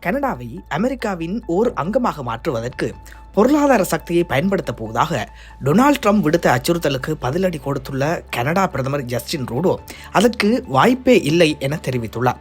கனடாவை அமெரிக்காவின் ஓர் அங்கமாக மாற்றுவதற்கு பொருளாதார சக்தியை பயன்படுத்தப் போவதாக டொனால்ட் ட்ரம்ப் விடுத்த அச்சுறுத்தலுக்கு பதிலடி கொடுத்துள்ள கனடா பிரதமர் ஜஸ்டின் ரூடோ அதற்கு வாய்ப்பே இல்லை என தெரிவித்துள்ளார்.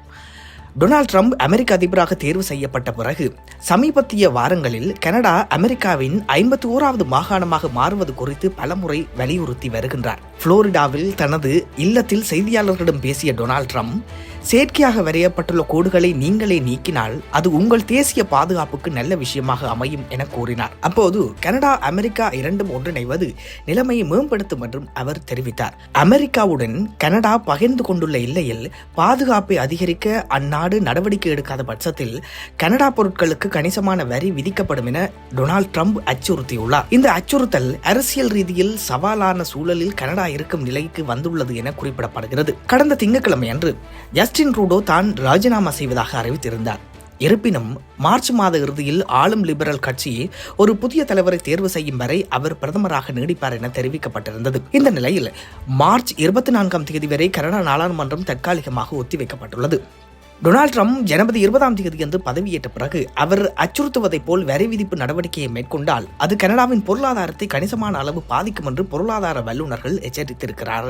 டொனால்ட் ட்ரம்ப் அமெரிக்க அதிபராக தேர்வு செய்யப்பட்ட பிறகு சமீபத்திய வாரங்களில் கனடா அமெரிக்காவின் ஐம்பத்தி ஓராவது மாகாணமாக மாறுவது குறித்து பலமுறை வலியுறுத்தி வருகின்றார். புளோரிடாவில் தனது இல்லத்தில் செய்தியாளர்களிடம் பேசிய டொனால்ட் ட்ரம்ப் செயற்கையாக வரையப்பட்டுள்ள கோடுகளை நீங்களே நீக்கினால் அது உங்கள் தேசிய பாதுகாப்புக்கு நல்ல விஷயமாக அமையும் என கூறினார். அப்போது கனடா அமெரிக்கா இரண்டும் ஒன்றிணைவது நிலைமையை மேம்படுத்தும் என்றும் அவர் தெரிவித்தார். அமெரிக்காவுடன் கனடா பகிர்ந்து கொண்டுள்ள இல்லையில் பாதுகாப்பை அதிகரிக்க அந்நாடு நடவடிக்கை எடுக்காத பட்சத்தில் கனடா பொருட்களுக்கு கணிசமான வரி விதிக்கப்படும் என டொனால்ட் ட்ரம்ப் அச்சுறுத்தியுள்ளார். இந்த அச்சுறுத்தல் அரசியல் ரீதியில் சவாலான சூழலில் கனடா இருக்கும் நிலைக்கு வந்துள்ளது என குறிப்பிடப்படுகிறது. கடந்த திங்கட்கிழமை அன்று ஜஸ்டின் ரூடோ தான் ராஜினாமா செய்வதாக அறிவித்திருந்தார். இருப்பினும் மார்ச் மாத இறுதியில் ஆளும் லிபரல் கட்சி ஒரு புதிய தலைவரை தேர்வு செய்யும் வரை அவர் பிரதமராக நீடிப்பார் என தெரிவிக்கப்பட்டிருந்தது. இந்த நிலையில் மார்ச் இருபத்தி நான்காம் தேதி வரை கனடா நாடாளுமன்றம் தற்காலிகமாக ஒத்திவைக்கப்பட்டுள்ளது. டொனால்ட் ட்ரம்ப் ஜனவரி இருபதாம் தேதியன்று பதவியேற்ற பிறகு அவர் அச்சுறுத்துவதைப் போல் வரி விதிப்பு நடவடிக்கையை மேற்கொண்டால் அது கனடாவின் பொருளாதாரத்தை கணிசமான அளவு பாதிக்கும் என்று பொருளாதார வல்லுநர்கள் எச்சரித்திருக்கிறார்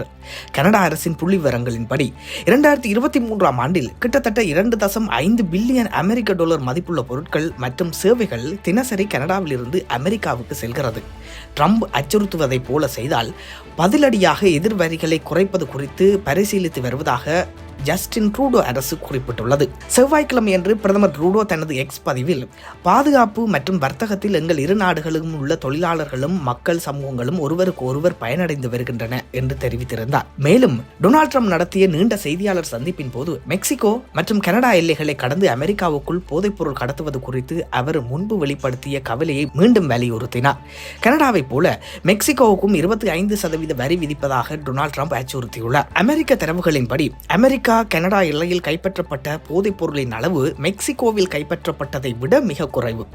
கனடா அரசின் புள்ளி விவரங்களின்படி இரண்டாயிரத்தி இருபத்தி மூன்றாம் ஆண்டில் கிட்டத்தட்ட இரண்டு தசம் ஐந்து பில்லியன் அமெரிக்க டாலர் மதிப்புள்ள பொருட்கள் மற்றும் சேவைகள் தினசரி கனடாவிலிருந்து அமெரிக்காவுக்கு செல்கிறது. ட்ரம்ப் அச்சுறுத்துவதைப் போல செய்தால் பதிலடியாக எதிர்வரிகளை குறைப்பது குறித்து பரிசீலித்து வருவதாக ஜஸ்டின் ட்ரூடோ அரசு குறிப்பிட்டுள்ளது. செவ்வாய்க்கிழமையன்று பிரதமர் ட்ரூடோ தனது எக்ஸ் பதிவில் பாதுகாப்பு மற்றும் வர்த்தகத்தில் எங்கள் இரு நாடுகளும் உள்ள தொழிலாளர்களும் மக்கள் சமூகங்களும் ஒருவருக்கு ஒருவர் பயனடைந்து வருகின்றன என்று தெரிவித்திருந்தார். மேலும் டொனால்ட் ட்ரம்ப் நடத்திய நீண்ட செய்தியாளர் சந்திப்பின் போது மெக்சிகோ மற்றும் கனடா எல்லைகளை கடந்து அமெரிக்காவுக்குள் போதைப்பொருள் கடத்துவது குறித்து அவர் முன்பு வெளிப்படுத்திய கவலையை மீண்டும் வலியுறுத்தினார். கனடாவைப் போல மெக்சிகோவுக்கும் இருபத்தி ஐந்து சதவீத வரி விதிப்பதாக டொனால்ட் ட்ரம்ப் அச்சுறுத்தியுள்ளார். அமெரிக்க தரவுகளின்படி அமெரிக்க அமெரிக்கா கனடா எல்லையில் கைப்பற்றப்பட்ட போதைப் பொருளின் அளவு மெக்சிகோவில் கைப்பற்றப்பட்டதை விட மிக குறைவு.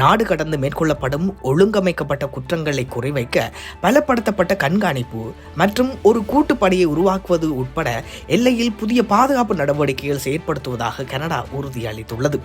நாடு கடந்து மேற்கொள்ளப்படும் ஒழுங்கமைக்கப்பட்ட குற்றங்களை குறைவைக்க பலப்படுத்தப்பட்ட கண்காணிப்பு மற்றும் ஒரு கூட்டுப்படையை உருவாக்குவது உட்பட எல்லையில் புதிய பாதுகாப்பு நடவடிக்கைகள் செயற்படுத்துவதாக கனடா உறுதியளித்துள்ளது.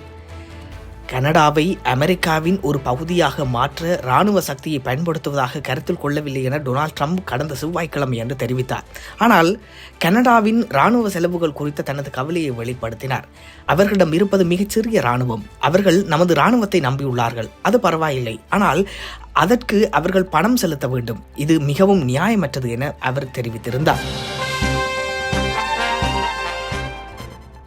கனடாவை அமெரிக்காவின் ஒரு பகுதியாக மாற்ற ராணுவ சக்தியை பயன்படுத்துவதாக கருத்தில் கொள்ளவில்லை என டொனால்ட் ட்ரம்ப் கடந்த செவ்வாய்க்கிழமை என்று தெரிவித்தார். ஆனால் கனடாவின் ராணுவ செலவுகள் குறித்த தனது கவலையை வெளிப்படுத்தினார். அவர்களிடம் இருப்பது மிகச்சிறிய ராணுவம் அவர்கள் நமது ராணுவத்தை நம்பியுள்ளார்கள். அது பரவாயில்லை. ஆனால் அதற்கு அவர்கள் பணம் செலுத்த வேண்டும். இது மிகவும் நியாயமற்றது என அவர் தெரிவித்திருந்தார்.